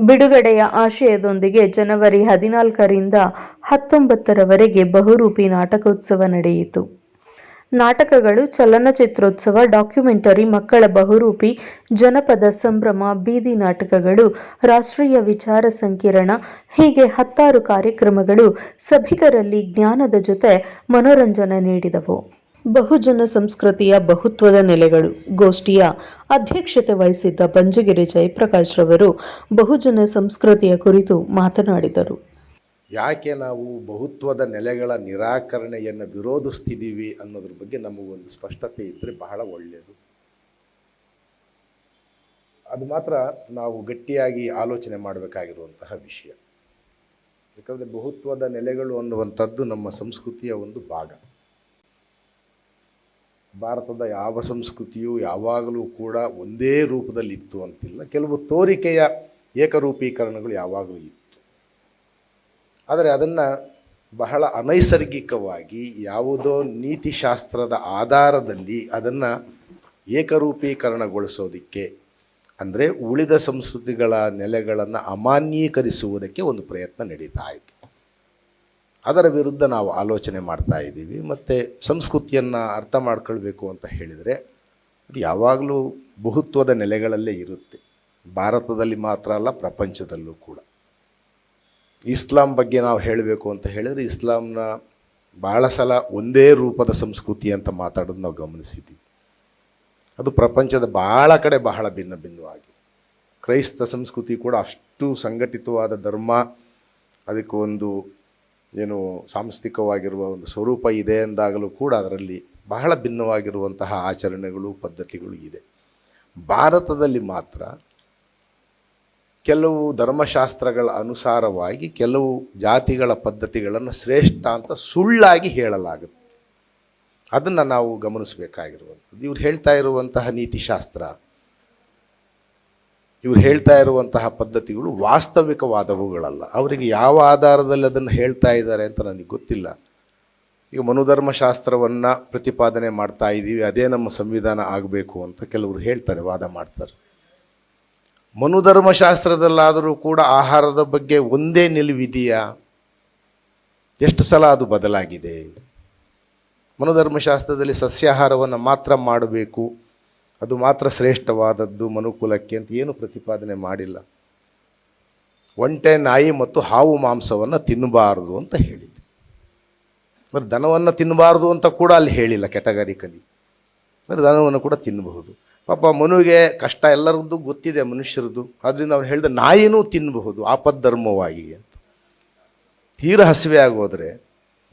ಬಿಡುಗಡೆಯ ಆಶಯದೊಂದಿಗೆ ಜನವರಿ ಹದಿನಾಲ್ಕರಿಂದ ಹತ್ತೊಂಬತ್ತರವರೆಗೆ ಬಹುರೂಪಿ ನಾಟಕೋತ್ಸವ ನಡೆಯಿತು. ನಾಟಕಗಳು, ಚಲನಚಿತ್ರೋತ್ಸವ, ಡಾಕ್ಯುಮೆಂಟರಿ, ಮಕ್ಕಳ ಬಹುರೂಪಿ, ಜನಪದ ಸಂಭ್ರಮ, ಬೀದಿ ನಾಟಕಗಳು, ರಾಷ್ಟ್ರೀಯ ವಿಚಾರ ಸಂಕಿರಣ, ಹೀಗೆ ಹತ್ತಾರು ಕಾರ್ಯಕ್ರಮಗಳು ಸಭಿಕರಲ್ಲಿ ಜ್ಞಾನದ ಜೊತೆ ಮನೋರಂಜನೆ ನೀಡಿದವು. ಬಹುಜನ ಸಂಸ್ಕೃತಿಯ ಬಹುತ್ವದ ನೆಲೆಗಳು. ಗೋಷ್ಠಿಯ ಅಧ್ಯಕ್ಷತೆ ವಹಿಸಿದ್ದ ಬಂಜಗಿರಿ ಜಯಪ್ರಕಾಶ್ ರವರು ಬಹುಜನ ಸಂಸ್ಕೃತಿಯ ಕುರಿತು ಮಾತನಾಡಿದರು. ಯಾಕೆ ನಾವು ಬಹುತ್ವದ ನೆಲೆಗಳ ನಿರಾಕರಣೆಯನ್ನು ವಿರೋಧಿಸ್ತಿದ್ದೀವಿ ಅನ್ನೋದ್ರ ಬಗ್ಗೆ ನಮಗೊಂದು ಸ್ಪಷ್ಟತೆ ಇದ್ದರೆ ಬಹಳ ಒಳ್ಳೆಯದು. ಅದು ಮಾತ್ರ ನಾವು ಗಟ್ಟಿಯಾಗಿ ಆಲೋಚನೆ ಮಾಡಬೇಕಾಗಿರುವಂತಹ ವಿಷಯ. ಯಾಕಂದರೆ ಬಹುತ್ವದ ನೆಲೆಗಳು ಅನ್ನುವಂಥದ್ದು ನಮ್ಮ ಸಂಸ್ಕೃತಿಯ ಒಂದು ಭಾಗ. ಭಾರತದ ಯಾವ ಸಂಸ್ಕೃತಿಯು ಯಾವಾಗಲೂ ಕೂಡ ಒಂದೇ ರೂಪದಲ್ಲಿ ಇತ್ತು ಅಂತಿಲ್ಲ. ಕೆಲವು ತೋರಿಕೆಯ ಏಕರೂಪೀಕರಣಗಳು ಯಾವಾಗಲೂ ಇತ್ತು. ಆದರೆ ಅದನ್ನು ಬಹಳ ಅನೈಸರ್ಗಿಕವಾಗಿ ಯಾವುದೋ ನೀತಿಶಾಸ್ತ್ರದ ಆಧಾರದಲ್ಲಿ ಅದನ್ನು ಏಕರೂಪೀಕರಣಗೊಳಿಸೋದಕ್ಕೆ, ಅಂದರೆ ಉಳಿದ ಸಂಸ್ಕೃತಿಗಳ ನೆಲೆಗಳನ್ನು ಅಮಾನ್ಯೀಕರಿಸುವುದಕ್ಕೆ ಒಂದು ಪ್ರಯತ್ನ ನಡೀತಾ ಇತ್ತು. ಅದರ ವಿರುದ್ಧ ನಾವು ಆಲೋಚನೆ ಮಾಡ್ತಾ ಇದ್ದೀವಿ. ಮತ್ತು ಸಂಸ್ಕೃತಿಯನ್ನು ಅರ್ಥ ಮಾಡ್ಕೊಳ್ಬೇಕು ಅಂತ ಹೇಳಿದರೆ, ಅದು ಯಾವಾಗಲೂ ಬಹುತ್ವದ ನೆಲೆಗಳಲ್ಲೇ ಇರುತ್ತೆ. ಭಾರತದಲ್ಲಿ ಮಾತ್ರ ಅಲ್ಲ, ಪ್ರಪಂಚದಲ್ಲೂ ಕೂಡ. ಇಸ್ಲಾಂ ಬಗ್ಗೆ ನಾವು ಹೇಳಬೇಕು ಅಂತ ಹೇಳಿದರೆ, ಇಸ್ಲಾಂನ ಭಾಳ ಸಲ ಒಂದೇ ರೂಪದ ಸಂಸ್ಕೃತಿ ಅಂತ ಮಾತಾಡೋದು ನಾವು ಗಮನಿಸಿದ್ದೀವಿ. ಅದು ಪ್ರಪಂಚದ ಭಾಳ ಕಡೆ ಬಹಳ ಭಿನ್ನ ಭಿನ್ನವಾಗಿದೆ. ಕ್ರೈಸ್ತ ಸಂಸ್ಕೃತಿ ಕೂಡ ಅಷ್ಟು ಸಂಘಟಿತವಾದ ಧರ್ಮ ಅದಕ್ಕೆ ಒಂದು ಏನು ಸಾಂಸ್ಥಿಕವಾಗಿರುವ ಒಂದು ಸ್ವರೂಪ ಇದೆ ಎಂದಾಗಲೂ ಕೂಡ ಅದರಲ್ಲಿ ಬಹಳ ಭಿನ್ನವಾಗಿರುವಂತಹ ಆಚರಣೆಗಳು, ಪದ್ಧತಿಗಳು ಇದೆ. ಭಾರತದಲ್ಲಿ ಮಾತ್ರ ಕೆಲವು ಧರ್ಮಶಾಸ್ತ್ರಗಳ ಅನುಸಾರವಾಗಿ ಕೆಲವು ಜಾತಿಗಳ ಪದ್ಧತಿಗಳನ್ನು ಶ್ರೇಷ್ಠ ಅಂತ ಸುಳ್ಳಾಗಿ ಹೇಳಲಾಗುತ್ತೆ. ಅದನ್ನು ನಾವು ಗಮನಿಸಬೇಕಾಗಿರುವಂಥದ್ದು. ಇವ್ರು ಹೇಳ್ತಾ ಇರುವಂತಹ ನೀತಿಶಾಸ್ತ್ರ ಇವ್ರು ಹೇಳ್ತಾ ಇರುವಂತಹ ಪದ್ಧತಿಗಳು ವಾಸ್ತವಿಕವಾದವುಗಳಲ್ಲ. ಅವರಿಗೆ ಯಾವ ಆಧಾರದಲ್ಲಿ ಅದನ್ನು ಹೇಳ್ತಾ ಇದ್ದಾರೆ ಅಂತ ನನಗೆ ಗೊತ್ತಿಲ್ಲ. ಈಗ ಮನುಧರ್ಮಶಾಸ್ತ್ರವನ್ನು ಪ್ರತಿಪಾದನೆ ಮಾಡ್ತಾ ಇದ್ದೀವಿ ಅದೇ ನಮ್ಮ ಸಂವಿಧಾನ ಆಗಬೇಕು ಅಂತ ಕೆಲವರು ಹೇಳ್ತಾರೆ, ವಾದ ಮಾಡ್ತಾರೆ. ಮನುಧರ್ಮಶಾಸ್ತ್ರದಲ್ಲಾದರೂ ಕೂಡ ಆಹಾರದ ಬಗ್ಗೆ ಒಂದೇ ನಿಲುವಿದೆಯಾ? ಎಷ್ಟು ಸಲ ಅದು ಬದಲಾಗಿದೆ? ಮನುಧರ್ಮಶಾಸ್ತ್ರದಲ್ಲಿ ಸಸ್ಯಾಹಾರವನ್ನು ಮಾತ್ರ ಮಾಡಬೇಕು. ಅದು ಮಾತ್ರ ಶ್ರೇಷ್ಠವಾದದ್ದು ಮನುಕುಲಕ್ಕೆ ಅಂತ ಏನು ಪ್ರತಿಪಾದನೆ ಮಾಡಿಲ್ಲ. ಒಂಟೆ, ನಾಯಿ ಮತ್ತು ಹಾವು ಮಾಂಸವನ್ನು ತಿನ್ನಬಾರದು ಅಂತ ಹೇಳಿದೆ. ಮತ್ತು ದನವನ್ನು ತಿನ್ನಬಾರ್ದು ಅಂತ ಕೂಡ ಅಲ್ಲಿ ಹೇಳಿಲ್ಲ ಕೆಟಗರಿಕಲಿ ಅಂದರೆ ದನವನ್ನು ಕೂಡ ತಿನ್ನಬಹುದು. ಪಾಪ ಮನುವಿಗೆ ಕಷ್ಟ ಎಲ್ಲರದ್ದು ಗೊತ್ತಿದೆ ಮನುಷ್ಯರದ್ದು. ಅದರಿಂದ ಅವ್ನು ಹೇಳಿದ ನಾಯಿನೂ ತಿನ್ನಬಹುದು, ಆಪದ್ಧರ್ಮವಾಗಿ ಅಂತ. ತೀರ ಹಸಿವೆ ಆಗೋದ್ರೆ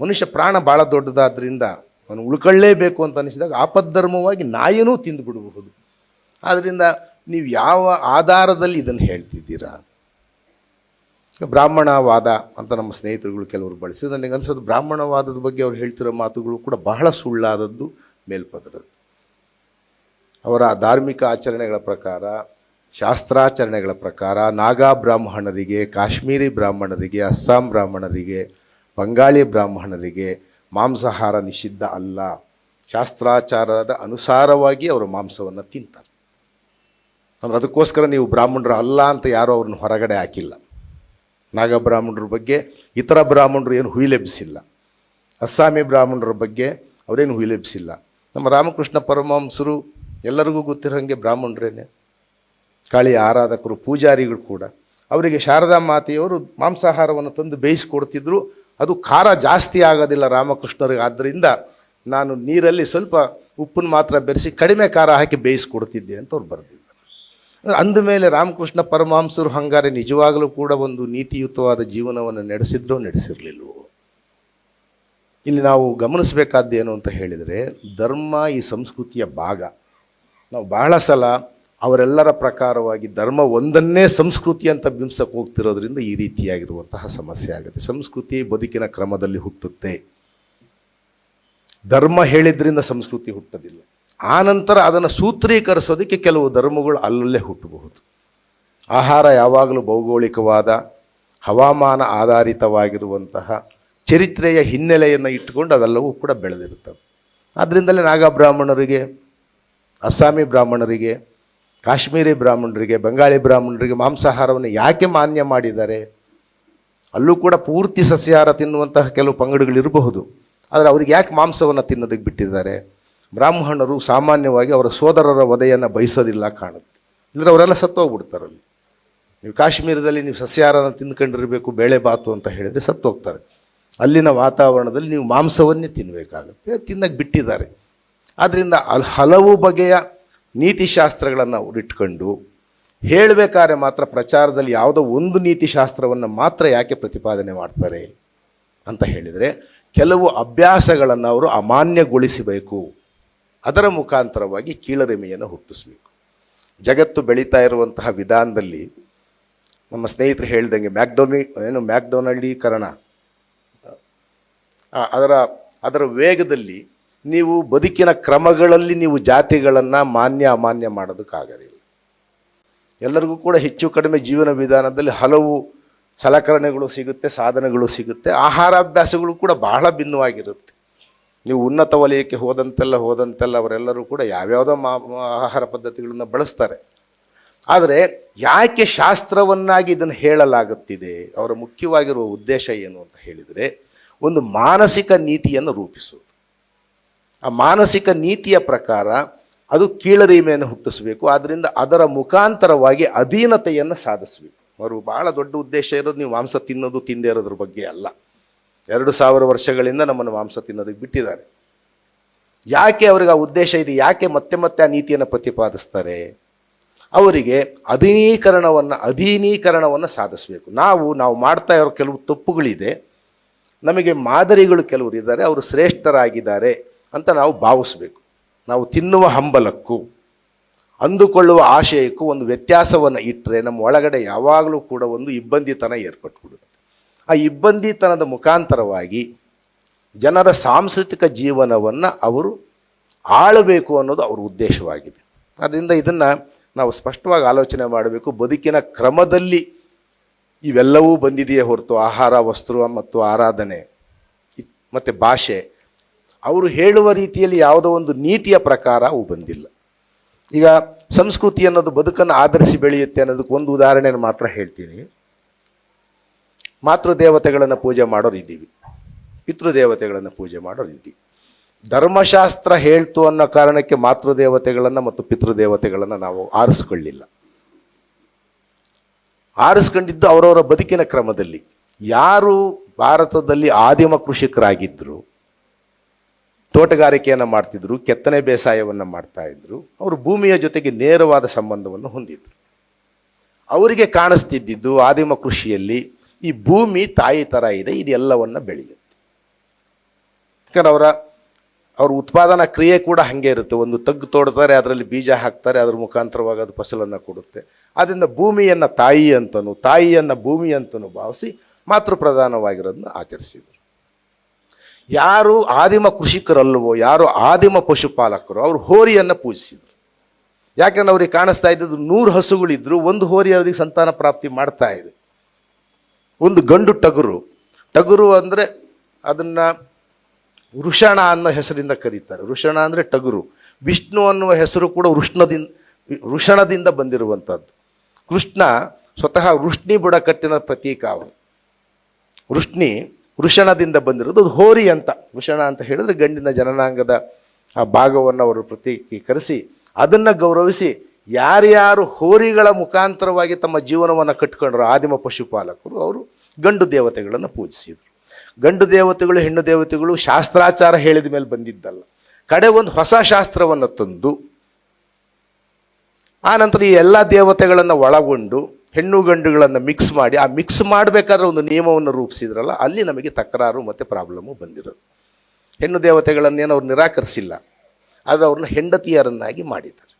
ಮನುಷ್ಯ ಪ್ರಾಣ ಭಾಳ ದೊಡ್ಡದಾದ್ರಿಂದ ಅವನು ಉಳ್ಕೊಳ್ಳೇಬೇಕು ಅಂತ ಅನಿಸಿದಾಗ ಆಪದ್ಧರ್ಮವಾಗಿ ನಾಯಿನೂ ತಿಂದು ಬಿಡಬಹುದು. ಆದ್ದರಿಂದ ನೀವು ಯಾವ ಆಧಾರದಲ್ಲಿ ಇದನ್ನು ಹೇಳ್ತಿದ್ದೀರಾ? ಬ್ರಾಹ್ಮಣವಾದ ಅಂತ ನಮ್ಮ ಸ್ನೇಹಿತರುಗಳು ಕೆಲವರು ಬಳಸಿದ ನನಗೆ ಅನಿಸೋದು ಬ್ರಾಹ್ಮಣವಾದದ ಬಗ್ಗೆ ಅವ್ರು ಹೇಳ್ತಿರೋ ಮಾತುಗಳು ಕೂಡ ಬಹಳ ಸುಳ್ಳಾದದ್ದು ಮೇಲ್ಪದರದ್ದು. ಅವರ ಧಾರ್ಮಿಕ ಆಚರಣೆಗಳ ಪ್ರಕಾರ, ಶಾಸ್ತ್ರಾಚರಣೆಗಳ ಪ್ರಕಾರ ನಾಗಾ ಬ್ರಾಹ್ಮಣರಿಗೆ, ಕಾಶ್ಮೀರಿ ಬ್ರಾಹ್ಮಣರಿಗೆ, ಅಸ್ಸಾಂ ಬ್ರಾಹ್ಮಣರಿಗೆ, ಬಂಗಾಳಿ ಬ್ರಾಹ್ಮಣರಿಗೆ ಮಾಂಸಾಹಾರ ನಿಷಿದ್ಧ ಅಲ್ಲ. ಶಾಸ್ತ್ರಾಚಾರದ ಅನುಸಾರವಾಗಿ ಅವರು ಮಾಂಸವನ್ನು ತಿಂತಾರೆ. ಅಂದರೆ ಅದಕ್ಕೋಸ್ಕರ ನೀವು ಬ್ರಾಹ್ಮಣರು ಅಲ್ಲ ಅಂತ ಯಾರೂ ಅವ್ರನ್ನ ಹೊರಗಡೆ ಹಾಕಿಲ್ಲ. ನಾಗಬ್ರಾಹ್ಮಣರ ಬಗ್ಗೆ, ಇತರ ಬ್ರಾಹ್ಮಣರು ಏನು ಹುಯಿಲೆಬ್ಬಿಸಿಲ್ಲ ಅಸ್ಸಾಮಿ ಬ್ರಾಹ್ಮಣರ ಬಗ್ಗೆ ಅವರೇನು ಹುಯಿಲೆಬ್ಬಿಸಿಲ್ಲ ನಮ್ಮ ರಾಮಕೃಷ್ಣ ಪರಮಹಂಸರು ಎಲ್ಲರಿಗೂ ಗೊತ್ತಿರೋಂಗೆ ಬ್ರಾಹ್ಮಣರೇನೆ. ಕಾಳಿ ಆರಾಧಕರು, ಪೂಜಾರಿಗಳು ಕೂಡ. ಅವರಿಗೆ ಶಾರದಾ ಮಾತೆಯವರು ಮಾಂಸಾಹಾರವನ್ನು ತಂದು ಬೇಯಿಸಿಕೊಡ್ತಿದ್ರು ಅದು ಖಾರ ಜಾಸ್ತಿ ಆಗೋದಿಲ್ಲ ರಾಮಕೃಷ್ಣರಿಗೆ. ಆದ್ದರಿಂದ ನಾನು ನೀರಲ್ಲಿ ಸ್ವಲ್ಪ ಉಪ್ಪನ್ನು ಮಾತ್ರ ಬೆರೆಸಿ ಕಡಿಮೆ ಖಾರ ಹಾಕಿ ಬೇಯಿಸ್ಕೊಡ್ತಿದ್ದೆ ಅಂತ ಅವ್ರು ಬರೆದಿದ್ದಾರೆ. ಅಂದ ಅಂದಮೇಲೆ ರಾಮಕೃಷ್ಣ ಪರಮಹಂಸರು ಹಂಗಾರೆ ನಿಜವಾಗಲೂ ಕೂಡ ಒಂದು ನೀತಿಯುತವಾದ ಜೀವನವನ್ನು ನಡೆಸಿದ್ರೋ ನಡೆಸಿರಲಿಲ್ವೋ? ಇಲ್ಲಿ ನಾವು ಗಮನಿಸಬೇಕಾದ್ದೇನು ಅಂತ ಹೇಳಿದರೆ ಧರ್ಮ ಈ ಸಂಸ್ಕೃತಿಯ ಭಾಗ. ನಾವು ಬಹಳ ಸಲ ಅವರೆಲ್ಲರ ಪ್ರಕಾರವಾಗಿ ಧರ್ಮ ಒಂದನ್ನೇ ಸಂಸ್ಕೃತಿ ಅಂತ ಬಿಂಬಿಸಕ್ಕೆ ಹೋಗ್ತಿರೋದ್ರಿಂದ ಈ ರೀತಿಯಾಗಿರುವಂತಹ ಸಮಸ್ಯೆ ಆಗುತ್ತೆ. ಸಂಸ್ಕೃತಿ ಬದುಕಿನ ಕ್ರಮದಲ್ಲಿ ಹುಟ್ಟುತ್ತೆ. ಧರ್ಮ ಹೇಳಿದ್ರಿಂದ ಸಂಸ್ಕೃತಿ ಹುಟ್ಟೋದಿಲ್ಲ. ಆನಂತರ ಅದನ್ನು ಸೂತ್ರೀಕರಿಸೋದಕ್ಕೆ ಕೆಲವು ಧರ್ಮಗಳು ಅಲ್ಲಲ್ಲೇ ಹುಟ್ಟಬಹುದು. ಆಹಾರ ಯಾವಾಗಲೂ ಭೌಗೋಳಿಕವಾದ, ಹವಾಮಾನ ಆಧಾರಿತವಾಗಿರುವಂತಹ, ಚರಿತ್ರೆಯ ಹಿನ್ನೆಲೆಯನ್ನು ಇಟ್ಟುಕೊಂಡು ಅವೆಲ್ಲವೂ ಕೂಡ ಬೆಳೆದಿರುತ್ತವೆ. ಆದ್ದರಿಂದಲೇ ನಾಗಬ್ರಾಹ್ಮಣರಿಗೆ, ಅಸ್ಸಾಮಿ ಬ್ರಾಹ್ಮಣರಿಗೆ ಕಾಶ್ಮೀರಿ ಬ್ರಾಹ್ಮಣರಿಗೆ, ಬಂಗಾಳಿ ಬ್ರಾಹ್ಮಣರಿಗೆ ಮಾಂಸಾಹಾರವನ್ನು ಯಾಕೆ ಮಾನ್ಯ ಮಾಡಿದ್ದಾರೆ ಅಲ್ಲೂ ಕೂಡ ಪೂರ್ತಿ ಸಸ್ಯಾಹಾರ ತಿನ್ನುವಂತಹ ಕೆಲವು ಪಂಗಡಗಳಿರಬಹುದು ಆದರೆ ಅವ್ರಿಗೆ ಯಾಕೆ ಮಾಂಸವನ್ನು ತಿನ್ನೋದಕ್ಕೆ ಬಿಟ್ಟಿದ್ದಾರೆ? ಬ್ರಾಹ್ಮಣರು ಸಾಮಾನ್ಯವಾಗಿ ಅವರ ಸೋದರರ ವಧೆಯನ್ನು ಬಯಸೋದಿಲ್ಲ ಕಾಣುತ್ತೆ. ಇಲ್ಲದ್ರೆ ಅವರೆಲ್ಲ ಸತ್ತೋಗ್ಬಿಡ್ತಾರಲ್ಲಿ ನೀವು ಕಾಶ್ಮೀರದಲ್ಲಿ ನೀವು ಸಸ್ಯಾಹಾರನ ತಿಂದ್ಕೊಂಡಿರಬೇಕು ಬೇಳೆ ಬಾತು ಅಂತ ಹೇಳಿದರೆ ಸತ್ತೋಗ್ತಾರೆ. ಅಲ್ಲಿನ ವಾತಾವರಣದಲ್ಲಿ ನೀವು ಮಾಂಸವನ್ನೇ ತಿನ್ನಬೇಕಾಗುತ್ತೆ ತಿನ್ನಕ್ಕೆ ಬಿಟ್ಟಿದ್ದಾರೆ. ಆದ್ದರಿಂದ ಹಲವು ಬಗೆಯ ನೀತಿಶಾಸ್ತ್ರಗಳನ್ನು ಅವ್ರು ಇಟ್ಕೊಂಡು ಹೇಳಬೇಕಾದ್ರೆ ಮಾತ್ರ ಪ್ರಚಾರದಲ್ಲಿ ಯಾವುದೋ ಒಂದು ನೀತಿಶಾಸ್ತ್ರವನ್ನು ಮಾತ್ರ ಯಾಕೆ ಪ್ರತಿಪಾದನೆ ಮಾಡ್ತಾರೆ ಅಂತ ಹೇಳಿದರೆ ಕೆಲವು ಅಭ್ಯಾಸಗಳನ್ನು ಅವರು ಅಮಾನ್ಯಗೊಳಿಸಬೇಕು. ಅದರ ಮುಖಾಂತರವಾಗಿ ಕೀಳರಿಮೆಯನ್ನು ಹುಟ್ಟಿಸಬೇಕು. ಜಗತ್ತು ಬೆಳೀತಾ ಇರುವಂತಹ ವಿಧಾನದಲ್ಲಿ ನಮ್ಮ ಸ್ನೇಹಿತರು ಹೇಳ್ದಂಗೆ ಮ್ಯಾಕ್ಡೋನಿ, ಏನು ಮ್ಯಾಕ್ಡೊನಲ್ಡೀಕರಣ. ಅದರ ಅದರ ವೇಗದಲ್ಲಿ ನೀವು ಬದುಕಿನ ಕ್ರಮಗಳಲ್ಲಿ ನೀವು ಜಾತಿಗಳನ್ನು ಮಾನ್ಯ ಅಮಾನ್ಯ ಮಾಡೋದಕ್ಕಾಗೋದಿಲ್ಲ. ಎಲ್ಲರಿಗೂ ಕೂಡ ಹೆಚ್ಚು ಕಡಿಮೆ ಜೀವನ ವಿಧಾನದಲ್ಲಿ ಹಲವು ಸಲಕರಣೆಗಳು ಸಿಗುತ್ತೆ, ಸಾಧನಗಳು ಸಿಗುತ್ತೆ ಆಹಾರಾಭ್ಯಾಸಗಳು ಕೂಡ ಬಹಳ ಭಿನ್ನವಾಗಿರುತ್ತೆ. ನೀವು ಉನ್ನತ ವಲಯಕ್ಕೆ ಹೋದಂತೆಲ್ಲ ಹೋದಂತೆಲ್ಲ ಅವರೆಲ್ಲರೂ ಕೂಡ ಯಾವ್ಯಾವುದೋ ಮಾ, ಆಹಾರ ಪದ್ಧತಿಗಳನ್ನು ಬಳಸ್ತಾರೆ. ಆದರೆ ಯಾಕೆ ಶಾಸ್ತ್ರವನ್ನಾಗಿ ಇದನ್ನು ಹೇಳಲಾಗುತ್ತಿದೆ, ಅವರ ಮುಖ್ಯವಾಗಿರುವ ಉದ್ದೇಶ ಏನು ಅಂತ ಹೇಳಿದರೆ, ಒಂದು ಮಾನಸಿಕ ನೀತಿಯನ್ನು ರೂಪಿಸುವುದು. ಆ ಮಾನಸಿಕ ನೀತಿಯ ಪ್ರಕಾರ ಅದು ಕೀಳರಿಮೆಯನ್ನು ಹುಟ್ಟಿಸಬೇಕು. ಆದ್ದರಿಂದ ಅದರ ಮುಖಾಂತರವಾಗಿ ಅಧೀನತೆಯನ್ನು ಸಾಧಿಸಬೇಕು. ಅವರು ಬಹಳ ದೊಡ್ಡ ಉದ್ದೇಶ ಇರೋದು ನೀವು ಮಾಂಸ ತಿನ್ನೋದು, ತಿಂದೇ ಇರೋದ್ರ ಬಗ್ಗೆ ಅಲ್ಲ. ಎರಡು ಸಾವಿರ ವರ್ಷಗಳಿಂದ ನಮ್ಮನ್ನು ಮಾಂಸ ತಿನ್ನೋದಕ್ಕೆ ಬಿಟ್ಟಿದ್ದಾರೆ. ಯಾಕೆ ಅವರಿಗೆ ಆ ಉದ್ದೇಶ ಇದೆ? ಯಾಕೆ ಮತ್ತೆ ಮತ್ತೆ ಆ ನೀತಿಯನ್ನು ಪ್ರತಿಪಾದಿಸ್ತಾರೆ? ಅವರಿಗೆ ಅಧೀನೀಕರಣವನ್ನು ಅಧೀನೀಕರಣವನ್ನು ಸಾಧಿಸಬೇಕು. ನಾವು ನಾವು ಮಾಡ್ತಾ ಇರೋ ಕೆಲವು ತಪ್ಪುಗಳಿದೆ. ನಮಗೆ ಮಾದರಿಗಳು ಕೆಲವರು ಇದ್ದಾರೆ. ಅವರು ಶ್ರೇಷ್ಠರಾಗಿದ್ದಾರೆ. ಅಂತ ನಾವು ಭಾವಿಸ್ಬೇಕು. ನಾವು ತಿನ್ನುವ ಹಂಬಲಕ್ಕೂ, ಅಂದುಕೊಳ್ಳುವ ಆಶಯಕ್ಕೂ ಒಂದು ವ್ಯತ್ಯಾಸವನ್ನು ಇಟ್ಟರೆ ನಮ್ಮ ಒಳಗಡೆ ಯಾವಾಗಲೂ ಕೂಡ ಒಂದು ಇಬ್ಬಂದಿತನ ಏರ್ಪಟ್ಬಿಡುತ್ತೆ. ಆ ಇಬ್ಬಂದಿತನದ ಮುಖಾಂತರವಾಗಿ ಜನರ ಸಾಂಸ್ಕೃತಿಕ ಜೀವನವನ್ನು ಅವರು ಆಳಬೇಕು ಅನ್ನೋದು ಅವರ ಉದ್ದೇಶವಾಗಿದೆ. ಆದ್ದರಿಂದ ಇದನ್ನು ನಾವು ಸ್ಪಷ್ಟವಾಗಿ ಆಲೋಚನೆ ಮಾಡಬೇಕು. ಬದುಕಿನ ಕ್ರಮದಲ್ಲಿ ಇವೆಲ್ಲವೂ ಬಂದಿದೆಯೇ ಹೊರತು ಆಹಾರ, ವಸ್ತ್ರ ಮತ್ತು ಆರಾಧನೆ ಮತ್ತು ಭಾಷೆ ಅವರು ಹೇಳುವ ರೀತಿಯಲ್ಲಿ ಯಾವುದೋ ಒಂದು ನೀತಿಯ ಪ್ರಕಾರ ಅವು ಬಂದಿಲ್ಲ. ಈಗ ಸಂಸ್ಕೃತಿ ಅನ್ನೋದು ಬದುಕನ್ನು ಆಧರಿಸಿ ಬೆಳೆಯುತ್ತೆ ಅನ್ನೋದಕ್ಕೆ ಒಂದು ಉದಾಹರಣೆಯನ್ನು ಮಾತ್ರ ಹೇಳ್ತೀನಿ. ಮಾತೃದೇವತೆಗಳನ್ನು ಪೂಜೆ ಮಾಡೋರು ಇದ್ದೀವಿ. ಪಿತೃದೇವತೆಗಳನ್ನು ಪೂಜೆ ಮಾಡೋರು ಇದ್ದೀವಿ. ಧರ್ಮಶಾಸ್ತ್ರ ಹೇಳ್ತು ಅನ್ನೋ ಕಾರಣಕ್ಕೆ ಮಾತೃದೇವತೆಗಳನ್ನು ಮತ್ತು ಪಿತೃದೇವತೆಗಳನ್ನು ನಾವು ಆರಿಸ್ಕೊಳ್ಳಿಲ್ಲ. ಆರಿಸ್ಕೊಂಡಿದ್ದು ಅವರವರ ಬದುಕಿನ ಕ್ರಮದಲ್ಲಿ. ಯಾರು ಭಾರತದಲ್ಲಿ ಆದಿಮ ಕೃಷಿಕರಾಗಿದ್ದರು ತೋಟಗಾರಿಕೆಯನ್ನು ಮಾಡ್ತಿದ್ರು, ಕೆತ್ತನೆ ಬೇಸಾಯವನ್ನು ಮಾಡ್ತಾ ಇದ್ರು, ಅವರು ಭೂಮಿಯ ಜೊತೆಗೆ ನೇರವಾದ ಸಂಬಂಧವನ್ನು ಹೊಂದಿದ್ರು. ಅವರಿಗೆ ಕಾಣಿಸ್ತಿದ್ದಿದ್ದು ಆದಿಮ ಕೃಷಿಯಲ್ಲಿ ಈ ಭೂಮಿ ತಾಯಿ ಥರ ಇದೆ, ಇದೆಲ್ಲವನ್ನು ಬೆಳೆಯುತ್ತೆ. ಯಾಕಂದ್ರೆ ಅವರ, ಅವ್ರ ಉತ್ಪಾದನಾ ಕ್ರಿಯೆ ಕೂಡ ಹಾಗೆ ಇರುತ್ತೆ. ಒಂದು ತಗ್ಗು ತೋಡ್ತಾರೆ, ಅದರಲ್ಲಿ ಬೀಜ ಹಾಕ್ತಾರೆ, ಅದರ ಮುಖಾಂತರವಾಗಿ ಅದು ಫಸಲನ್ನು ಕೊಡುತ್ತೆ. ಆದ್ದರಿಂದ ಭೂಮಿಯನ್ನು ತಾಯಿ ಅಂತನೂ, ತಾಯಿಯನ್ನು ಭೂಮಿ ಅಂತನೂ ಭಾವಿಸಿ ಮಾತೃ ಪ್ರಧಾನವಾಗಿರೋದನ್ನ ಆಚರಿಸಿದರು. ಯಾರು ಆದಿಮ ಕೃಷಿಕರಲ್ಲವೋ, ಯಾರು ಆದಿಮ ಪಶುಪಾಲಕರು, ಅವರು ಹೋರಿಯನ್ನು ಪೂಜಿಸಿದರು. ಯಾಕಂದ್ರೆ ಅವ್ರಿಗೆ ಕಾಣಿಸ್ತಾ ಇದ್ದದ್ದು ನೂರು ಹಸುಗಳಿದ್ರು, ಒಂದು ಹೋರಿ ಅವರಿಗೆ ಸಂತಾನ ಪ್ರಾಪ್ತಿ ಮಾಡ್ತಾ ಇದೆ. ಒಂದು ಗಂಡು ಟಗರು. ಟಗರು ಅಂದರೆ ಅದನ್ನು ವೃಷಣ ಅನ್ನೋ ಹೆಸರಿಂದ ಕರೀತಾರೆ. ವೃಷಣ ಅಂದರೆ ಟಗರು. ವಿಷ್ಣು ಅನ್ನುವ ಹೆಸರು ಕೂಡ ವೃಷ್ಣದಿಂದ ವೃಷಣದಿಂದ ಬಂದಿರುವಂಥದ್ದು ಕೃಷ್ಣ ಸ್ವತಃ ವೃಷ್ಣಿ ಬುಡಕಟ್ಟಿನ ಪ್ರತೀಕ ಅವನು. ವೃಷ್ಣಿ ವೃಷಣದಿಂದ ಬಂದಿರೋದು. ಅದು ಹೋರಿ ಅಂತ. ವೃಷಣ ಅಂತ ಹೇಳಿದ್ರೆ ಗಂಡಿನ ಜನನಾಂಗದ ಆ ಭಾಗವನ್ನು ಅವರು ಪ್ರತೀಕೀಕರಿಸಿ ಅದನ್ನು ಗೌರವಿಸಿ ಯಾರ್ಯಾರು ಹೋರಿಗಳ ಮುಖಾಂತರವಾಗಿ ತಮ್ಮ ಜೀವನವನ್ನು ಕಟ್ಕೊಂಡ್ರು ಆದಿಮ ಪಶುಪಾಲಕರು ಅವರು ಗಂಡು ದೇವತೆಗಳನ್ನು ಪೂಜಿಸಿದರು. ಗಂಡು ದೇವತೆಗಳು, ಹೆಣ್ಣು ದೇವತೆಗಳು ಶಾಸ್ತ್ರಾಚಾರ ಹೇಳಿದ ಮೇಲೆ ಬಂದಿದ್ದಲ್ಲ. ಕಡೆ ಒಂದು ಹೊಸ ಶಾಸ್ತ್ರವನ್ನು ತಂದು, ಆ ನಂತರ ಈ ಎಲ್ಲ ದೇವತೆಗಳನ್ನು ಒಳಗೊಂಡು ಹೆಣ್ಣು ಗಂಡುಗಳನ್ನು ಮಿಕ್ಸ್ ಮಾಡಿ, ಆ ಮಿಕ್ಸ್ ಮಾಡಬೇಕಾದ್ರೆ ಒಂದು ನಿಯಮವನ್ನು ರೂಪಿಸಿದ್ರಲ್ಲ, ಅಲ್ಲಿ ನಮಗೆ ತಕರಾರು ಮತ್ತು ಪ್ರಾಬ್ಲಮ್ಮು ಬಂದಿರೋದು. ಹೆಣ್ಣು ದೇವತೆಗಳನ್ನೇನು ಅವ್ರು ನಿರಾಕರಿಸಿಲ್ಲ, ಆದರೆ ಅವ್ರನ್ನ ಹೆಂಡತಿಯರನ್ನಾಗಿ ಮಾಡಿದ್ದಾರೆ.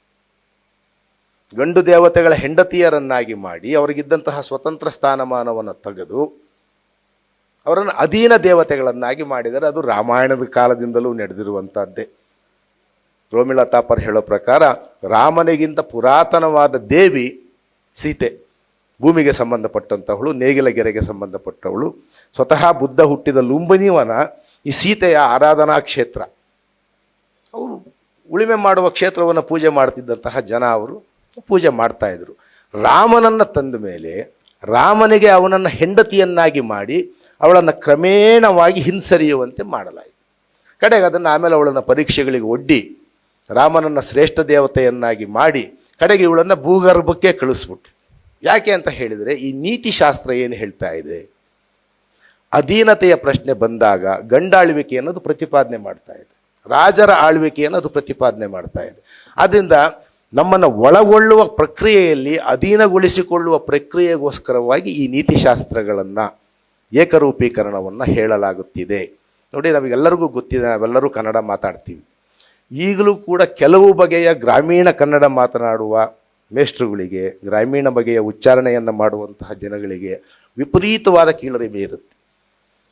ಗಂಡು ದೇವತೆಗಳ ಹೆಂಡತಿಯರನ್ನಾಗಿ ಮಾಡಿ, ಅವರಿಗಿದ್ದಂತಹ ಸ್ವತಂತ್ರ ಸ್ಥಾನಮಾನವನ್ನು ತೆಗೆದು, ಅವರನ್ನು ಅಧೀನ ದೇವತೆಗಳನ್ನಾಗಿ ಮಾಡಿದರೆ ಅದು ರಾಮಾಯಣದ ಕಾಲದಿಂದಲೂ ನಡೆದಿರುವಂಥದ್ದೇ ರೋಮಿಳಾ ತಾಪರ್ ಹೇಳೋ ಪ್ರಕಾರ, ರಾಮನಿಗಿಂತ ಪುರಾತನವಾದ ದೇವಿ ಸೀತೆ. ಭೂಮಿಗೆ ಸಂಬಂಧಪಟ್ಟಂತಹವಳು ನೇಗಿಲಗೆರೆಗೆ ಸಂಬಂಧಪಟ್ಟವಳು. ಸ್ವತಃ ಬುದ್ಧ ಹುಟ್ಟಿದ ಲುಂಬನಿವನ ಈ ಸೀತೆಯ ಆರಾಧನಾ ಕ್ಷೇತ್ರ. ಅವರು ಉಳಿಮೆ ಮಾಡುವ ಕ್ಷೇತ್ರವನ್ನು ಪೂಜೆ ಮಾಡ್ತಿದ್ದಂತಹ ಜನ ಅವರು ಪೂಜೆ ಮಾಡ್ತಾಯಿದ್ರು ರಾಮನನ್ನ ತಂದ ಮೇಲೆ ರಾಮನಿಗೆ ಅವನನ್ನು ಹೆಂಡತಿಯನ್ನಾಗಿ ಮಾಡಿ ಅವಳನ್ನು ಕ್ರಮೇಣವಾಗಿ ಹಿಂಸರಿಯುವಂತೆ ಮಾಡಲಾಯಿತು. ಕಡೆಗೆ ಅದನ್ನು ಆಮೇಲೆ ಅವಳನ್ನು ಪರೀಕ್ಷೆಗಳಿಗೆ ಒಡ್ಡಿ ರಾಮನನ್ನು ಶ್ರೇಷ್ಠ ದೇವತೆಯನ್ನಾಗಿ ಮಾಡಿ ಕಡೆಗೆ ಇವಳನ್ನು ಭೂಗರ್ಭಕ್ಕೆ ಕಳಿಸ್ಬಿಟ್ಟು ಯಾಕೆ ಅಂತ ಹೇಳಿದರೆ ಈ ನೀತಿಶಾಸ್ತ್ರ ಏನು ಹೇಳ್ತಾ ಇದೆ? ಅಧೀನತೆಯ ಪ್ರಶ್ನೆ ಬಂದಾಗ ಗಂಡಾಳ್ವಿಕೆ ಅನ್ನೋದು ಪ್ರತಿಪಾದನೆ ಮಾಡ್ತಾ ಇದೆ. ರಾಜರ ಆಳ್ವಿಕೆಯನ್ನು ಅದು ಪ್ರತಿಪಾದನೆ ಮಾಡ್ತಾ ಇದೆ. ಆದ್ದರಿಂದ ನಮ್ಮನ್ನು ಒಳಗೊಳ್ಳುವ ಪ್ರಕ್ರಿಯೆಯಲ್ಲಿ ಅಧೀನಗೊಳಿಸಿಕೊಳ್ಳುವ ಪ್ರಕ್ರಿಯೆಗೋಸ್ಕರವಾಗಿ ಈ ನೀತಿಶಾಸ್ತ್ರಗಳನ್ನು ಏಕರೂಪೀಕರಣವನ್ನು ಹೇಳಲಾಗುತ್ತಿದೆ. ನೋಡಿ, ನಮಗೆಲ್ಲರಿಗೂ ಗೊತ್ತಿದೆ, ನಾವೆಲ್ಲರೂ ಕನ್ನಡ ಮಾತಾಡ್ತೀವಿ. ಈಗಲೂ ಕೂಡ ಕೆಲವು ಬಗೆಯ ಗ್ರಾಮೀಣ ಕನ್ನಡ ಮಾತನಾಡುವ ಮೇಷ್ಟ್ರುಗಳಿಗೆ, ಗ್ರಾಮೀಣ ಬಗೆಯ ಉಚ್ಚಾರಣೆಯನ್ನು ಮಾಡುವಂತಹ ಜನಗಳಿಗೆ ವಿಪರೀತವಾದ ಕೀಳರಿಮೆ ಇರುತ್ತೆ.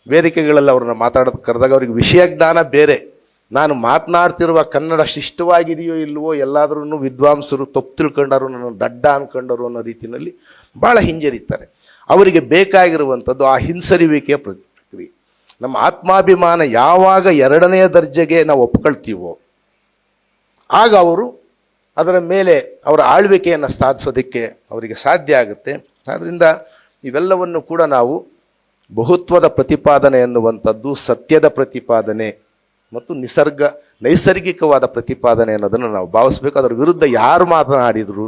ವೇದಿಕೆಗಳಲ್ಲಿ ಅವ್ರನ್ನ ಮಾತಾಡೋದು ಕರೆದಾಗ ಅವ್ರಿಗೆ ವಿಷಯ ಜ್ಞಾನ ಬೇರೆ. ನಾನು ಮಾತನಾಡ್ತಿರುವ ಕನ್ನಡ ಶಿಷ್ಟವಾಗಿದೆಯೋ ಇಲ್ಲವೋ ಎಲ್ಲಾದ್ರೂ ವಿದ್ವಾಂಸರು ತಪ್ಪು ತಿಳ್ಕೊಂಡರು ನನ್ನ ದಡ್ಡ ಅನ್ಕೊಂಡರು ಅನ್ನೋ ರೀತಿಯಲ್ಲಿ ಭಾಳ ಹಿಂಜರಿತಾರೆ. ಅವರಿಗೆ ಬೇಕಾಗಿರುವಂಥದ್ದು ಆ ಹಿಂಸರಿವಿಕೆಯ ಪ್ರಕ್ರಿಯೆ. ನಮ್ಮ ಆತ್ಮಾಭಿಮಾನ ಯಾವಾಗ ಎರಡನೆಯ ದರ್ಜೆಗೆ ನಾವು ಒಪ್ಕೊಳ್ತೀವೋ, ಆಗ ಅವರು ಅದರ ಮೇಲೆ ಅವರ ಆಳ್ವಿಕೆಯನ್ನು ಸಾಧಿಸೋದಕ್ಕೆ ಅವರಿಗೆ ಸಾಧ್ಯ ಆಗುತ್ತೆ. ಆದ್ದರಿಂದ ಇವೆಲ್ಲವನ್ನು ಕೂಡ ನಾವು ಬಹುತ್ವದ ಪ್ರತಿಪಾದನೆ ಎನ್ನುವಂಥದ್ದು ಸತ್ಯದ ಪ್ರತಿಪಾದನೆ ಮತ್ತು ನಿಸರ್ಗ, ನೈಸರ್ಗಿಕವಾದ ಪ್ರತಿಪಾದನೆ ಅನ್ನೋದನ್ನು ನಾವು ಭಾವಿಸ್ಬೇಕು. ಅದರ ವಿರುದ್ಧ ಯಾರು ಮಾತನಾಡಿದ್ರೂ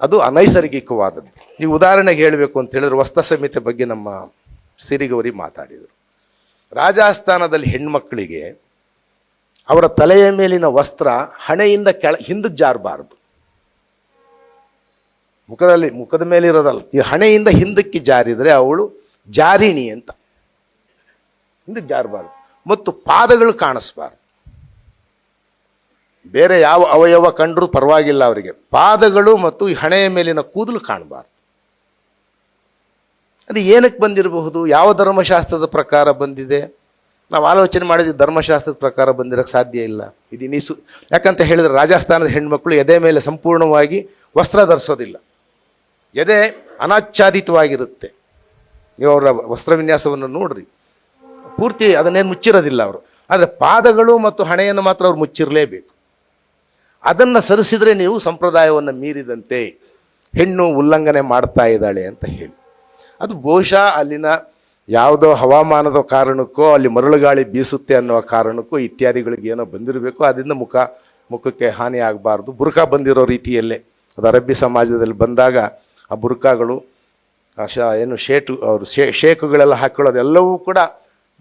ಅದು ಅನೈಸರ್ಗಿಕವಾದದ್ದು. ನೀವು ಉದಾಹರಣೆಗೆ ಹೇಳಬೇಕು ಅಂತ ಹೇಳಿದ್ರೆ ವಸ್ತ್ರ ಸಂಹಿತೆ ಬಗ್ಗೆ ನಮ್ಮ ಸಿರಿಗೌರಿ ಮಾತಾಡಿದರು. ರಾಜಸ್ಥಾನದಲ್ಲಿ ಹೆಣ್ಮಕ್ಕಳಿಗೆ ಅವರ ತಲೆಯ ಮೇಲಿನ ವಸ್ತ್ರ ಹಣೆಯಿಂದ ಕೆಳ, ಹಿಂದೆ ಜಾರಬಾರದು. ಮುಖದಲ್ಲಿ, ಮುಖದ ಮೇಲೆ ಇರೋದಲ್ಲ ಈ ಹಣೆಯಿಂದ ಹಿಂದಕ್ಕೆ ಜಾರಿದರೆ ಅವಳು ಜಾರಿಣಿ ಅಂತ. ಹಿಂದಕ್ಕೆ ಜಾರಬಾರದು. ಮತ್ತು ಪಾದಗಳು ಕಾಣಿಸ್ಬಾರ್ದು. ಬೇರೆ ಯಾವ ಅವಯವ ಕಂಡರೂ ಪರವಾಗಿಲ್ಲ ಅವರಿಗೆ. ಪಾದಗಳು ಮತ್ತು ಈ ಹಣೆಯ ಮೇಲಿನ ಕೂದಲು ಕಾಣಬಾರ್ದು. ಅದು ಏನಕ್ಕೆ ಬಂದಿರಬಹುದು? ಯಾವ ಧರ್ಮಶಾಸ್ತ್ರದ ಪ್ರಕಾರ ಬಂದಿದೆ? ನಾವು ಆಲೋಚನೆ ಮಾಡಿದ್ವಿ ಧರ್ಮಶಾಸ್ತ್ರದ ಪ್ರಕಾರ ಬಂದಿರೋಕ್ಕೆ ಸಾಧ್ಯ ಇಲ್ಲ. ಇದು ಯಾಕಂತ ಹೇಳಿದ್ರೆ ರಾಜಸ್ಥಾನದ ಹೆಣ್ಮಕ್ಳು ಎದೆ ಮೇಲೆ ಸಂಪೂರ್ಣವಾಗಿ ವಸ್ತ್ರ ಧರಿಸೋದಿಲ್ಲ. ಎದೆ ಅನಾಚ್ಛಾದಿತವಾಗಿರುತ್ತೆ. ನೀವು ಅವರ ವಸ್ತ್ರ ವಿನ್ಯಾಸವನ್ನು ನೋಡ್ರಿ. ಪೂರ್ತಿ ಅದನ್ನೇನು ಮುಚ್ಚಿರೋದಿಲ್ಲ ಅವರು. ಆದರೆ ಪಾದಗಳು ಮತ್ತು ಹಣೆಯನ್ನು ಮಾತ್ರ ಅವ್ರು ಮುಚ್ಚಿರಲೇಬೇಕು. ಅದನ್ನು ಸರಿಸಿದರೆ ನೀವು ಸಂಪ್ರದಾಯವನ್ನು ಮೀರಿದಂತೆ ಹೆಣ್ಣು ಉಲ್ಲಂಘನೆ ಮಾಡ್ತಾ ಇದ್ದಾಳೆ ಅಂತ ಹೇಳಿ. ಅದು ಬಹುಶಃ ಅಲ್ಲಿನ ಯಾವುದೋ ಹವಾಮಾನದ ಕಾರಣಕ್ಕೋ, ಅಲ್ಲಿ ಮರಳುಗಾಳಿ ಬೀಸುತ್ತೆ ಅನ್ನೋ ಕಾರಣಕ್ಕೋ ಇತ್ಯಾದಿಗಳಿಗೆ ಏನೋ ಬಂದಿರಬೇಕು, ಅದರಿಂದ ಮುಖ, ಮುಖಕ್ಕೆ ಹಾನಿ ಆಗಬಾರ್ದು. ಬುರ್ಕಾ ಬಂದಿರೋ ರೀತಿಯಲ್ಲೇ. ಅದು ಅರಬ್ಬಿ ಸಮಾಜದಲ್ಲಿ ಬಂದಾಗ ಆ ಬುರ್ಕಾಗಳು ಏನು ಶೇಟು, ಅವರು ಶೇ, ಶೇಕುಗಳೆಲ್ಲ ಹಾಕ್ಕೊಳ್ಳೋದೆಲ್ಲವೂ ಕೂಡ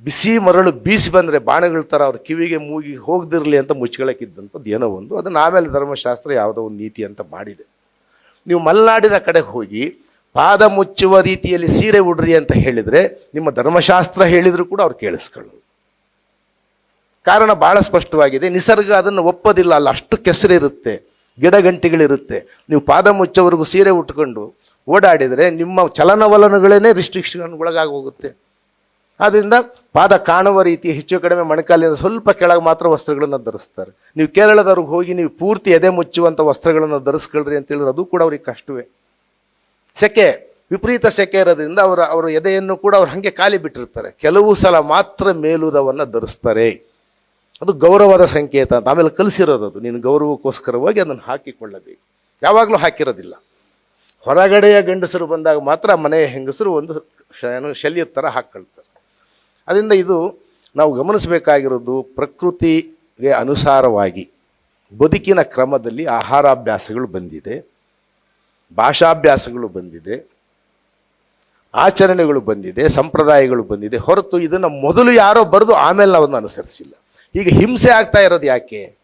ಬಿಸಿ ಮರಳು ಬೀಸಿ ಬಂದರೆ ಬಾಣಗಳ ಥರ ಅವ್ರ ಕಿವಿಗೆ ಮೂಗಿ ಹೋಗದಿರಲಿ ಅಂತ ಮುಚ್ಕೊಳಕ್ಕಿದ್ದಂಥದ್ದು ಏನೋ ಒಂದು. ಅದನ್ನು ಆಮೇಲೆ ಧರ್ಮಶಾಸ್ತ್ರ ಯಾವುದೋ ಒಂದು ನೀತಿ ಅಂತ ಮಾಡಿದೆ. ನೀವು ಮಲೆನಾಡಿನ ಕಡೆಗೆ ಹೋಗಿ ಪಾದ ಮುಚ್ಚುವ ರೀತಿಯಲ್ಲಿ ಸೀರೆ ಉಡ್ರಿ ಅಂತ ಹೇಳಿದರೆ ನಿಮ್ಮ ಧರ್ಮಶಾಸ್ತ್ರ ಹೇಳಿದರೂ ಕೂಡ ಅವ್ರು ಕೇಳಿಸ್ಕೊಳ್ಳೋದು ಕಾರಣ ಭಾಳ ಸ್ಪಷ್ಟವಾಗಿದೆ. ನಿಸರ್ಗ ಅದನ್ನು ಒಪ್ಪೋದಿಲ್ಲ. ಅಲ್ಲ ಅಷ್ಟು ಕೆಸರಿರುತ್ತೆ. ಗಿಡಗಂಟಿಗಳಿರುತ್ತೆ. ನೀವು ಪಾದ ಮುಚ್ಚೋವರೆಗೂ ಸೀರೆ ಉಟ್ಕೊಂಡು ಓಡಾಡಿದರೆ ನಿಮ್ಮ ಚಲನವಲನಗಳೇ ರಿಸ್ಟ್ರಿಕ್ಷನ್ಗೊಳಗಾಗಿ ಹೋಗುತ್ತೆ. ಆದ್ದರಿಂದ ಪಾದ ಕಾಣುವ ರೀತಿ ಹೆಚ್ಚು ಕಡಿಮೆ ಮೊಣಕಾಲಿಂದ ಸ್ವಲ್ಪ ಕೆಳಗೆ ಮಾತ್ರ ವಸ್ತ್ರಗಳನ್ನು ಧರಿಸ್ತಾರೆ. ನೀವು ಕೇರಳದವ್ರಿಗೆ ಹೋಗಿ ನೀವು ಪೂರ್ತಿ ಎದೆ ಮುಚ್ಚುವಂಥ ವಸ್ತ್ರಗಳನ್ನು ಧರಿಸ್ಕೊಳ್ರಿ ಅಂತ ಹೇಳಿದ್ರೆ ಅದು ಕೂಡ ಅವ್ರಿಗೆ ಕಷ್ಟವೇ. ಸೆಕೆ, ವಿಪರೀತ ಸೆಕೆ ಇರೋದ್ರಿಂದ ಅವರ ಅವರ ಎದೆಯನ್ನು ಕೂಡ ಅವ್ರು ಹಾಗೆ ಖಾಲಿ ಬಿಟ್ಟಿರ್ತಾರೆ. ಕೆಲವು ಸಲ ಮಾತ್ರ ಮೇಲುದವನ್ನು ಧರಿಸ್ತಾರೆ. ಅದು ಗೌರವದ ಸಂಕೇತ ಅಂತ. ಆಮೇಲೆ ಕಲಿಸಿರೋದು ಅದು. ನೀನು ಗೌರವಕ್ಕೋಸ್ಕರವಾಗಿ ಅದನ್ನು ಹಾಕಿಕೊಳ್ಳಬೇಕು. ಯಾವಾಗಲೂ ಹಾಕಿರೋದಿಲ್ಲ. ಹೊರಗಡೆಯ ಗಂಡಸರು ಬಂದಾಗ ಮಾತ್ರ ಮನೆಯ ಹೆಂಗಸರು ಒಂದು ಏನು ಶಲ್ಯದ ಥರ ಹಾಕ್ಕೊಳ್ತಾರೆ. ಅದರಿಂದ ಇದು ನಾವು ಗಮನಿಸಬೇಕಾಗಿರೋದು ಪ್ರಕೃತಿಗೆ ಅನುಸಾರವಾಗಿ ಬದುಕಿನ ಕ್ರಮದಲ್ಲಿ ಆಹಾರಾಭ್ಯಾಸಗಳು ಬಂದಿದೆ. ಭಾಷಾಭ್ಯಾಸಗಳು ಬಂದಿದೆ, ಆಚರಣೆಗಳು ಬಂದಿದೆ, ಸಂಪ್ರದಾಯಗಳು ಬಂದಿದೆ. ಹೊರತು ಇದನ್ನು ಮೊದಲು ಯಾರೋ ಬರೆದು ಆಮೇಲೆ ನಾವನ್ನು ಅನುಸರಿಸಿಲ್ಲ. ಈಗ ಹಿಂಸೆ ಆಗ್ತಾ ಇರೋದು ಯಾಕೆ?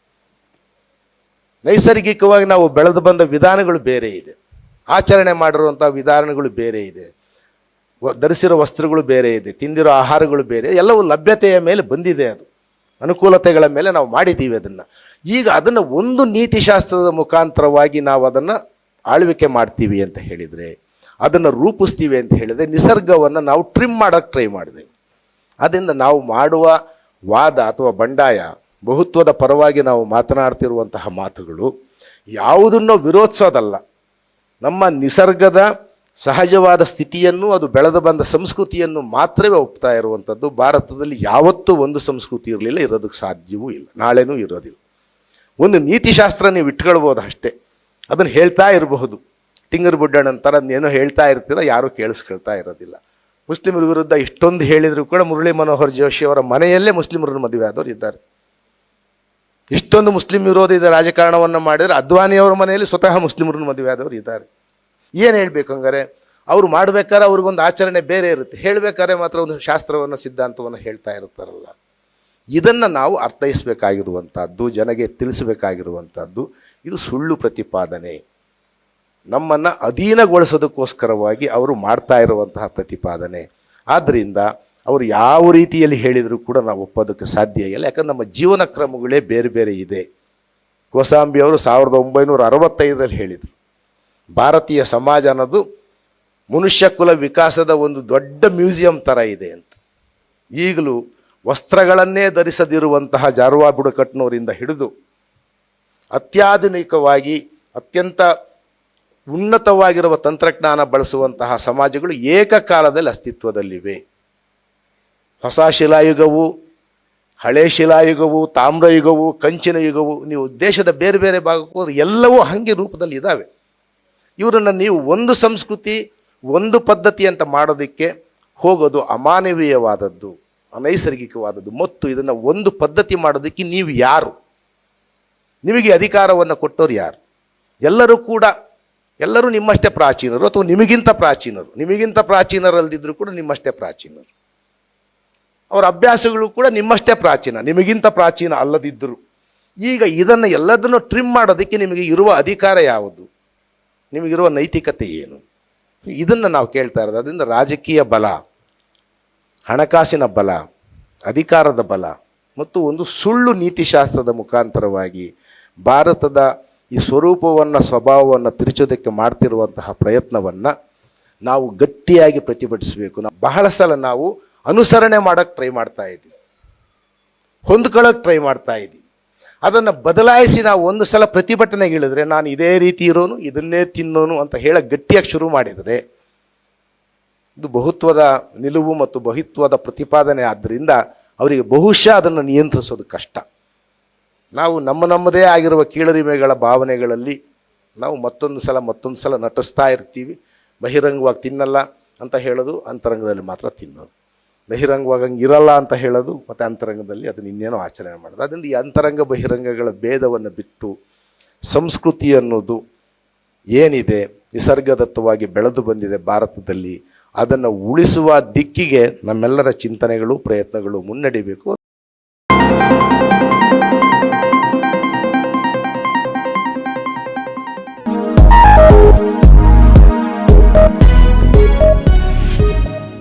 ನೈಸರ್ಗಿಕವಾಗಿ ನಾವು ಬೆಳೆದು ಬಂದ ವಿಧಾನಗಳು ಬೇರೆ ಇದೆ. ಆಚರಣೆ ಮಾಡಿರುವಂಥ ವಿಧಾನಗಳು ಬೇರೆ ಇದೆ. ಧರಿಸಿರೋ ವಸ್ತ್ರಗಳು ಬೇರೆ ಇದೆ. ತಿಂದಿರೋ ಆಹಾರಗಳು ಬೇರೆ ಎಲ್ಲವೂ ಲಭ್ಯತೆಯ ಮೇಲೆ ಬಂದಿದೆ ಅದು. ಅನುಕೂಲತೆಗಳ ಮೇಲೆ ನಾವು ಮಾಡಿದ್ದೀವಿ ಅದನ್ನು. ಈಗ ಅದನ್ನು ಒಂದು ನೀತಿಶಾಸ್ತ್ರದ ಮುಖಾಂತರವಾಗಿ ನಾವು ಅದನ್ನು ಆಳ್ವಿಕೆ ಮಾಡ್ತೀವಿ ಅಂತ ಹೇಳಿದರೆ, ಅದನ್ನು ರೂಪಿಸ್ತೀವಿ ಅಂತ ಹೇಳಿದರೆ ನಿಸರ್ಗವನ್ನು ನಾವು ಟ್ರಿಮ್ ಮಾಡೋಕ್ಕೆ ಟ್ರೈ ಮಾಡಿದೆ ಅದರಿಂದ ನಾವು ಮಾಡುವ ವಾದ ಅಥವಾ ಬಂಡಾಯ, ಬಹುತ್ವದ ಪರವಾಗಿ ನಾವು ಮಾತನಾಡ್ತಿರುವಂತಹ ಮಾತುಗಳು ಯಾವುದನ್ನು ವಿರೋಧಿಸೋದಲ್ಲ. ನಮ್ಮ ನಿಸರ್ಗದ ಸಹಜವಾದ ಸ್ಥಿತಿಯನ್ನು, ಅದು ಬೆಳೆದು ಬಂದ ಸಂಸ್ಕೃತಿಯನ್ನು ಮಾತ್ರವೇ ಒಪ್ತಾ ಇರುವಂಥದ್ದು ಭಾರತದಲ್ಲಿ ಯಾವತ್ತೂ ಒಂದು ಸಂಸ್ಕೃತಿ ಇರಲಿಲ್ಲ, ಇರೋದಕ್ಕೆ ಸಾಧ್ಯವೂ ಇಲ್ಲ, ನಾಳೆನೂ ಇರೋದಿಲ್ಲ. ಒಂದು ನೀತಿಶಾಸ್ತ್ರ ನೀವು ಇಟ್ಕೊಳ್ಬೋದು ಅಷ್ಟೇ. ಅದನ್ನು ಹೇಳ್ತಾ ಇರಬಹುದು. ಟಿಂಗರ್ ಬುಡ್ಡಣ್ಣ ಅಂತಾರೆ ಅದನ್ನೇನೋ ಹೇಳ್ತಾ ಇರ್ತೀರ, ಯಾರೂ ಕೇಳಿಸ್ಕೊಳ್ತಾ ಇರೋದಿಲ್ಲ. ಮುಸ್ಲಿಮರ ವಿರುದ್ಧ ಇಷ್ಟೊಂದು ಹೇಳಿದರೂ ಕೂಡ ಮುರಳಿ ಮನೋಹರ್ ಜೋಶಿ ಅವರ ಮನೆಯಲ್ಲೇ ಮುಸ್ಲಿಮರನ್ನು ಮದುವೆ ಆದವರು ಇದ್ದಾರೆ. ಇಷ್ಟೊಂದು ಮುಸ್ಲಿಂ ವಿರೋಧಿ ರಾಜಕಾರಣವನ್ನು ಮಾಡಿದರೆ ಅದ್ವಾನಿ ಅವರ ಮನೆಯಲ್ಲಿ ಸ್ವತಃ ಮುಸ್ಲಿಮರನ್ನು ಮದುವೆ ಆದವರು ಇದ್ದಾರೆ. ಏನು ಹೇಳಬೇಕು ಹಂಗಾರೆ? ಅವ್ರು ಮಾಡ್ಬೇಕಾದ್ರೆ ಅವ್ರಿಗೊಂದು ಆಚರಣೆ ಬೇರೆ ಇರುತ್ತೆ. ಹೇಳಬೇಕಾದ್ರೆ ಮಾತ್ರ ಒಂದು ಶಾಸ್ತ್ರವನ್ನು, ಸಿದ್ಧಾಂತವನ್ನು ಹೇಳ್ತಾ ಇರ್ತಾರಲ್ಲ. ಇದನ್ನು ನಾವು ಅರ್ಥೈಸಬೇಕಾಗಿರುವಂಥದ್ದು ಜನಗೆ ತಿಳಿಸಬೇಕಾಗಿರುವಂಥದ್ದು ಇದು ಸುಳ್ಳು ಪ್ರತಿಪಾದನೆ. ನಮ್ಮನ್ನು ಅಧೀನಗೊಳಿಸೋದಕ್ಕೋಸ್ಕರವಾಗಿ ಅವರು ಮಾಡ್ತಾ ಇರುವಂತಹ ಪ್ರತಿಪಾದನೆ. ಆದ್ದರಿಂದ ಅವರು ಯಾವ ರೀತಿಯಲ್ಲಿ ಹೇಳಿದರೂ ಕೂಡ ನಾವು ಒಪ್ಪೋದಕ್ಕೆ ಸಾಧ್ಯ ಇಲ್ಲ. ಯಾಕಂದ್ರೆ ನಮ್ಮ ಜೀವನ ಕ್ರಮಗಳೇ ಬೇರೆ ಬೇರೆ ಇದೆ. ಕೋಸಾಂಬಿ ಅವರು ಸಾವಿರದ ಒಂಬೈನೂರ ಅರವತ್ತೈದರಲ್ಲಿ ಹೇಳಿದರು, ಭಾರತೀಯ ಸಮಾಜ ಅನ್ನೋದು ಮನುಷ್ಯ ಕುಲ ವಿಕಾಸದ ಒಂದು ದೊಡ್ಡ ಮ್ಯೂಸಿಯಂ ಥರ ಇದೆ ಅಂತ. ಈಗಲೂ ವಸ್ತ್ರಗಳನ್ನೇ ಧರಿಸದಿರುವಂತಹ ಜಾರ್ವಾ ಬುಡಕಟ್ನವರಿಂದ ಹಿಡಿದು ಅತ್ಯಾಧುನಿಕವಾಗಿ, ಅತ್ಯಂತ ಉನ್ನತವಾಗಿರುವ ತಂತ್ರಜ್ಞಾನ ಬಳಸುವಂತಹ ಸಮಾಜಗಳು ಏಕಕಾಲದಲ್ಲಿ ಅಸ್ತಿತ್ವದಲ್ಲಿವೆ. ಹೊಸ ಶಿಲಾಯುಗವು, ಹಳೆ ಶಿಲಾಯುಗವು ತಾಮ್ರಯುಗವು ಕಂಚಿನ ಯುಗವು, ನೀವು ದೇಶದ ಬೇರೆ ಬೇರೆ ಭಾಗಕ್ಕೂ ಎಲ್ಲವೂ ಹಾಗೆ ರೂಪದಲ್ಲಿ ಇದ್ದಾವೆ ಇವರನ್ನು ನೀವು ಒಂದು ಸಂಸ್ಕೃತಿ, ಒಂದು ಪದ್ಧತಿ ಅಂತ ಮಾಡೋದಕ್ಕೆ ಹೋಗೋದು ಅಮಾನವೀಯವಾದದ್ದು, ಅನೈಸರ್ಗಿಕವಾದದ್ದು. ಮತ್ತು ಇದನ್ನು ಒಂದು ಪದ್ಧತಿ ಮಾಡೋದಕ್ಕೆ ನೀವು ಯಾರು? ನಿಮಗೆ ಅಧಿಕಾರವನ್ನು ಕೊಟ್ಟೋರು ಯಾರು? ಎಲ್ಲರೂ ಕೂಡ, ಎಲ್ಲರೂ ನಿಮ್ಮಷ್ಟೇ ಪ್ರಾಚೀನರು ಅಥವಾ ನಿಮಗಿಂತ ಪ್ರಾಚೀನರು? ನಿಮಗಿಂತ ಪ್ರಾಚೀನರಲ್ದಿದ್ರು ಕೂಡ ನಿಮ್ಮಷ್ಟೇ ಪ್ರಾಚೀನರು. ಅವರ ಅಭ್ಯಾಸಗಳು ಕೂಡ ನಿಮ್ಮಷ್ಟೇ ಪ್ರಾಚೀನ, ನಿಮಗಿಂತ ಪ್ರಾಚೀನ ಅಲ್ಲದಿದ್ದರು. ಈಗ ಇದನ್ನು ಎಲ್ಲದನ್ನು ಟ್ರಿಮ್ ಮಾಡೋದಕ್ಕೆ ನಿಮಗೆ ಇರುವ ಅಧಿಕಾರ ಯಾವುದು? ನಿಮಗಿರುವ ನೈತಿಕತೆ ಏನು? ಇದನ್ನು ನಾವು ಕೇಳ್ತಾ ಇರೋದು, ಅದರಿಂದ ರಾಜಕೀಯ ಬಲ, ಹಣಕಾಸಿನ ಬಲ, ಅಧಿಕಾರದ ಬಲ, ಮತ್ತು ಒಂದು ಸುಳ್ಳು ನೀತಿಶಾಸ್ತ್ರದ ಮುಖಾಂತರವಾಗಿ ಭಾರತದ ಈ ಸ್ವರೂಪವನ್ನು, ಸ್ವಭಾವವನ್ನು ತಿರುಚೋದಕ್ಕೆ ಮಾಡ್ತಿರುವಂತಹ ಪ್ರಯತ್ನವನ್ನು ನಾವು ಗಟ್ಟಿಯಾಗಿ ಪ್ರತಿಭಟಿಸಬೇಕು. ನಾವು ಬಹಳ ಸಲ ನಾವು ಅನುಸರಣೆ ಮಾಡೋಕ್ಕೆ ಟ್ರೈ ಮಾಡ್ತಾ ಇದ್ದೀವಿ. ಹೊಂದ್ಕೊಳ್ಳೋಕೆ ಟ್ರೈ ಮಾಡ್ತಾ ಇದ್ದೀವಿ. ಅದನ್ನು ಬದಲಾಯಿಸಿ ನಾವು ಒಂದು ಸಲ ಪ್ರತಿಭಟನೆಗಿಳಿದ್ರೆ ನಾನು ಇದೇ ರೀತಿ ಇರೋನು, ಇದನ್ನೇ ತಿನ್ನೋನು ಅಂತ ಹೇಳಕ್ಕೆ ಗಟ್ಟಿಯಾಗಿ ಶುರು ಮಾಡಿದರೆ ಇದು ಬಹುತ್ವದ ನಿಲುವು ಮತ್ತು ಬಹುತ್ವದ ಪ್ರತಿಪಾದನೆ ಆದ್ದರಿಂದ ಅವರಿಗೆ ಬಹುಶಃ ಅದನ್ನು ನಿಯಂತ್ರಿಸೋದು ಕಷ್ಟ. ನಾವು ನಮ್ಮ ನಮ್ಮದೇ ಆಗಿರುವ ಕೀಳರಿಮೆಗಳ ಭಾವನೆಗಳಲ್ಲಿ ನಾವು ಮತ್ತೊಂದು ಸಲ ಮತ್ತೊಂದು ಸಲ ನಟಿಸ್ತಾ ಇರ್ತೀವಿ. ಬಹಿರಂಗವಾಗಿ ತಿನ್ನಲ್ಲ ಅಂತ ಹೇಳೋದು ಅಂತರಂಗದಲ್ಲಿ ಮಾತ್ರ ತಿನ್ನೋದು. ಬಹಿರಂಗವಾಗಿ ಹಂಗೆ ಇರಲ್ಲ ಅಂತ ಹೇಳೋದು ಮತ್ತು ಅಂತರಂಗದಲ್ಲಿ ಅದನ್ನ ಇನ್ನೇನೋ ಆಚರಣೆ ಮಾಡೋದು. ಅದರಿಂದ ಈ ಅಂತರಂಗ ಬಹಿರಂಗಗಳ ಭೇದವನ್ನು ಬಿಟ್ಟು ಸಂಸ್ಕೃತಿ ಅನ್ನೋದು ಏನಿದೆ, ನಿಸರ್ಗದತ್ತವಾಗಿ ಬೆಳೆದು ಬಂದಿದೆ ಭಾರತದಲ್ಲಿ, ಅದನ್ನು ಉಳಿಸುವ ದಿಕ್ಕಿಗೆ ನಮ್ಮೆಲ್ಲರ ಚಿಂತನೆಗಳು, ಪ್ರಯತ್ನಗಳು ಮುನ್ನಡಿಬೇಕು.